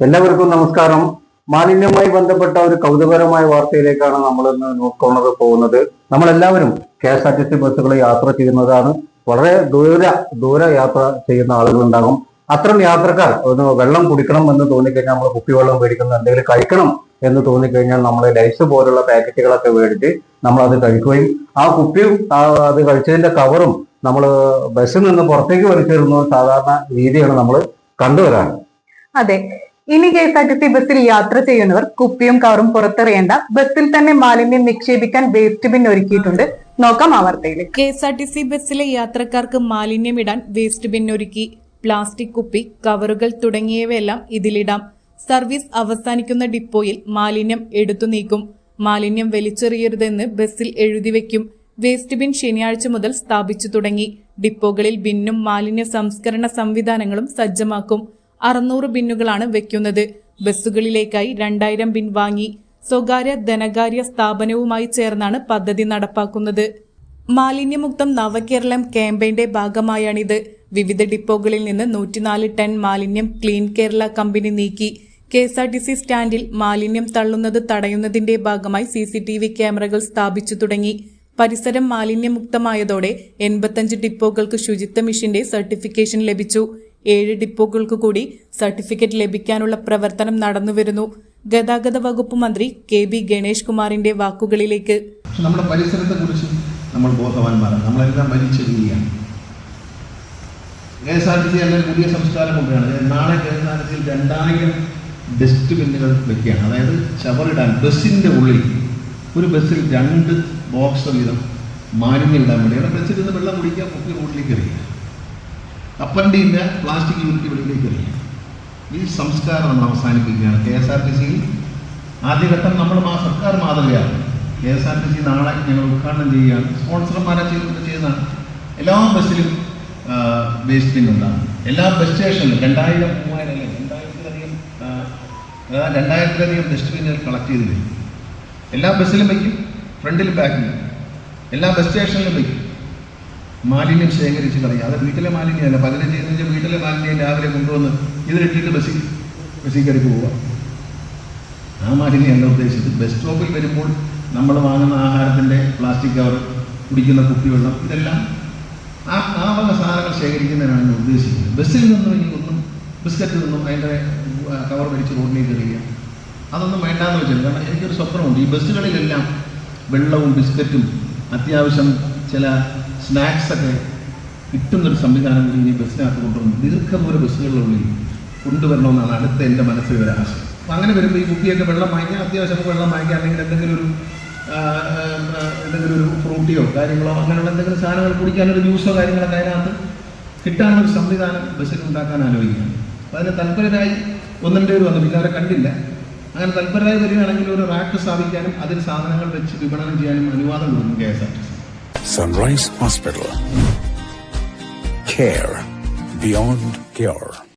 എല്ലാവർക്കും നമസ്കാരം. മാലിന്യവുമായി ബന്ധപ്പെട്ട ഒരു കൗതുകരമായ വാർത്തയിലേക്കാണ് നമ്മൾ ഇന്ന് നോക്കുന്നത് പോകുന്നത്. നമ്മളെല്ലാവരും K S R T C ബസ്സുകൾ യാത്ര ചെയ്യുന്നതാണ്. വളരെ ദൂര ദൂര യാത്ര ചെയ്യുന്ന ആളുകളുണ്ടാകും. അത്തരം യാത്രക്കാർ ഒന്ന് വെള്ളം കുടിക്കണം എന്ന് തോന്നിക്കഴിഞ്ഞാൽ നമ്മൾ കുപ്പിവെള്ളം മേടിക്കുന്ന എന്തെങ്കിലും കഴിക്കണം എന്ന് തോന്നിക്കഴിഞ്ഞാൽ നമ്മൾ ലൈസ് പോലുള്ള പാക്കറ്റുകളൊക്കെ മേടിച്ച് നമ്മൾ അത് കഴിക്കുകയും ആ കുപ്പിയും അത് കഴിച്ചതിന്റെ കവറും നമ്മൾ ബസ്സിൽ നിന്ന് പുറത്തേക്ക് വലിച്ചെറിയുന്ന സാധാരണ രീതിയാണ് നമ്മൾ കണ്ടുവരാൻ അതെ. ഇനി K S R T C ബസ്സിൽ യാത്ര ചെയ്യുന്നവർ കുപ്പിയും കവറും പുറത്തെറിയേണ്ട ബസ്സിൽ തന്നെ മാലിന്യം നിക്ഷേപിക്കാൻ വേസ്റ്റ് ബിൻ ഒരുക്കിയിട്ടുണ്ട്. നോക്കാം ആ വാർത്തയിൽ K S R T C ബസ്സിലെ യാത്രക്കാർക്ക് മാലിന്യം ഇടാൻ വേസ്റ്റ് ബിൻ ഒരുക്കി പ്ലാസ്റ്റിക് കുപ്പി കവറുകൾ തുടങ്ങിയവയെല്ലാം ഇതിലിടാം. സർവീസ് അവസാനിക്കുന്ന ഡിപ്പോയിൽ മാലിന്യം എടുത്തു നീക്കും. മാലിന്യം വലിച്ചെറിയരുതെന്ന് ബസ്സിൽ എഴുതി വെക്കും. വേസ്റ്റ് ബിൻ ശനിയാഴ്ച മുതൽ സ്ഥാപിച്ചു തുടങ്ങി. ഡിപ്പോകളിൽ ബിന്നും മാലിന്യ സംസ്കരണ സംവിധാനങ്ങളും സജ്ജമാക്കും. അറുന്നൂറ് ബിന്നുകളാണ് വെക്കുന്നത്. ബസ്സുകളിലേക്കായി രണ്ടായിരം ബിൻ വാങ്ങി. സ്വകാര്യ ധനകാര്യ സ്ഥാപനവുമായി ചേർന്നാണ് പദ്ധതി നടപ്പാക്കുന്നത്. മാലിന്യമുക്തം നവകേരളം ക്യാമ്പയിന്റെ ഭാഗമായാണിത്. വിവിധ ഡിപ്പോകളിൽ നിന്ന് നൂറ്റിനാല് ടൺ മാലിന്യം ക്ലീൻ കേരള കമ്പനി നീക്കി. K S R T C സ്റ്റാൻഡിൽ മാലിന്യം തള്ളുന്നത് തടയുന്നതിന്റെ ഭാഗമായി സി സി ടി വി ക്യാമറകൾ സ്ഥാപിച്ചു തുടങ്ങി. പരിസരം മാലിന്യമുക്തമായതോടെ എൺപത്തഞ്ച് ഡിപ്പോകൾക്ക് ശുചിത്വ മിഷന്റെ സർട്ടിഫിക്കേഷൻ ലഭിച്ചു. ഏഴ് ഡിപ്പോകൾക്ക് കൂടി സർട്ടിഫിക്കറ്റ് ലഭിക്കാനുള്ള പ്രവർത്തനം നടന്നുവരുന്നു. ഗതാഗത വകുപ്പ് മന്ത്രി കെ ബി ഗണേഷ് കുമാറിന്റെ വാക്കുകളിലേക്ക്. നമ്മുടെ പരിസരത്തെ കുറിച്ച് നമ്മൾ ബോധവാന്മാരാണ്. നമ്മളെല്ലാം വലിച്ചെറിയുകയാണ് K S R T C അല്ലെങ്കിൽ പുതിയ സംസ്കാരം കൊണ്ടുവരികയാണ് നാളെ കെ എസ് ആർ ടി സിയിൽ രണ്ടായിരം ഡസ്റ്റ്ബിന്നുകൾ വെക്കുകയാണ്. അതായത് ചവറിടാൻ ബസ്സിന്റെ ഉള്ളിൽ ഒരു ബസ്സിൽ രണ്ട് ബോക്സ് വീതം മാലിന്യം ഇടാൻ വേണ്ടിയാണ്. ബസ്സിൽ നിന്ന് വെള്ളം കുടിക്കുക കുപ്പി റോഡിലേക്ക് എറിയുക. കപ്പലിന്റെ പ്ലാസ്റ്റിക് യൂണിറ്റ് വെളിയിലേക്ക് എറിയാം ഈ സംസ്കാരം നമ്മൾ അവസാനിപ്പിക്കുകയാണ്. കെ എസ് ആർ ടി സിയിൽ ആദ്യഘട്ടം നമ്മൾ മാ സർക്കാർ മാതൃകയാണ്. K S R T C നാളെ ഞങ്ങൾ ഉദ്ഘാടനം ചെയ്യുകയാണ്. സ്പോൺസർമാരെ ചെയ്യുന്നത് ചെയ്യുന്നതാണ് എല്ലാ ബസ്സിലും വേസ്റ്റ് ഉണ്ടാകും. എല്ലാ ബസ് സ്റ്റേഷനിലും രണ്ടായിരം മൂവായിരം അല്ലെ? രണ്ടായിരത്തിലധികം ആ, രണ്ടായിരത്തിലധികം ഡസ്റ്റ്ബിന്നുകൾ കളക്ട് ചെയ്ത് വരും എല്ലാ ബസ്സിലും വയ്ക്കും ഫ്രണ്ടിലും ബാക്കിലും. എല്ലാ ബസ് സ്റ്റേഷനിലും വയ്ക്കും മാലിന്യം ശേഖരിച്ച് കളയുക. അത് വീട്ടിലെ മാലിന്യമല്ല. ചെയ്യുന്നത് വെച്ചാൽ വീട്ടിലെ മാലിന്യം രാവിലെ കൊണ്ടുവന്ന് ഇതിലിട്ടിട്ട് ബസ്സിൽ ബസ്സിൽ കയറി പോവുക. ആ മാലിന്യമല്ല ഉദ്ദേശിച്ചത്. ബസ് സ്റ്റോപ്പിൽ വരുമ്പോൾ നമ്മൾ വാങ്ങുന്ന ആഹാരത്തിന്റെ പ്ലാസ്റ്റിക് കവർ കുടിക്കുന്ന കുപ്പിവെള്ളം ഇതെല്ലാം ആ ആ വക സാധനങ്ങൾ ശേഖരിക്കുന്നതിനാണ് ഞാൻ ഉദ്ദേശിക്കുന്നത്. ബസ്സിൽ നിന്നും ഇനി ഒന്നും ബിസ്ക്കറ്റിൽ നിന്നും അതിന്റെ കവർ വലിച്ച് റോഡിലേക്ക് എറിയുക. അതൊന്നും വേണ്ടാന്ന് വെച്ചാൽ കാരണം എനിക്കൊരു സ്വപ്നമുണ്ട്. ഈ ബസ്സുകളിലെല്ലാം വെള്ളവും ബിസ്ക്കറ്റും അത്യാവശ്യം ചില സ്നാക്സൊക്കെ കിട്ടുന്നൊരു സംവിധാനം ഈ ബസ്സിനകത്ത് കൊണ്ടുവന്നു. ദീർഘദൂര ബസ്സുകളിലുള്ളിൽ കൊണ്ടുവരണമെന്നാണ് അടുത്ത എന്റെ മനസ്സിൽ ഒരു ആശയം. അപ്പം അങ്ങനെ വരുമ്പോൾ ഈ കുപ്പിയൊക്കെ വെള്ളം വാങ്ങിക്കാൻ അത്യാവശ്യം വെള്ളം വാങ്ങിക്കുക അല്ലെങ്കിൽ എന്തെങ്കിലും ഒരു എന്തെങ്കിലും ഒരു ഫ്രൂട്ടിയോ കാര്യങ്ങളോ അങ്ങനെയുള്ള എന്തെങ്കിലും സാധനങ്ങൾ കുടിക്കാനൊരു ജ്യൂസോ കാര്യങ്ങളൊക്കെ അതിനകത്ത് കിട്ടാനൊരു സംവിധാനം ബസ്സിൽ ഉണ്ടാക്കാൻ ആലോചിക്കുകയാണ് അപ്പോൾ അതിന് തൽപരരായി ഒന്നിന്റെ ഒരു വന്നു പിന്നെ അവരെ കണ്ടില്ല. അങ്ങനെ തൽപരരായി വരികയാണെങ്കിൽ ഒരു റാക്ക് സ്ഥാപിക്കാനും അതിൽ സാധനങ്ങൾ വെച്ച് വിപണനം ചെയ്യാനും അനുവാദം കൊടുക്കും K S R T C. Sunrise Hospital. Care beyond cure.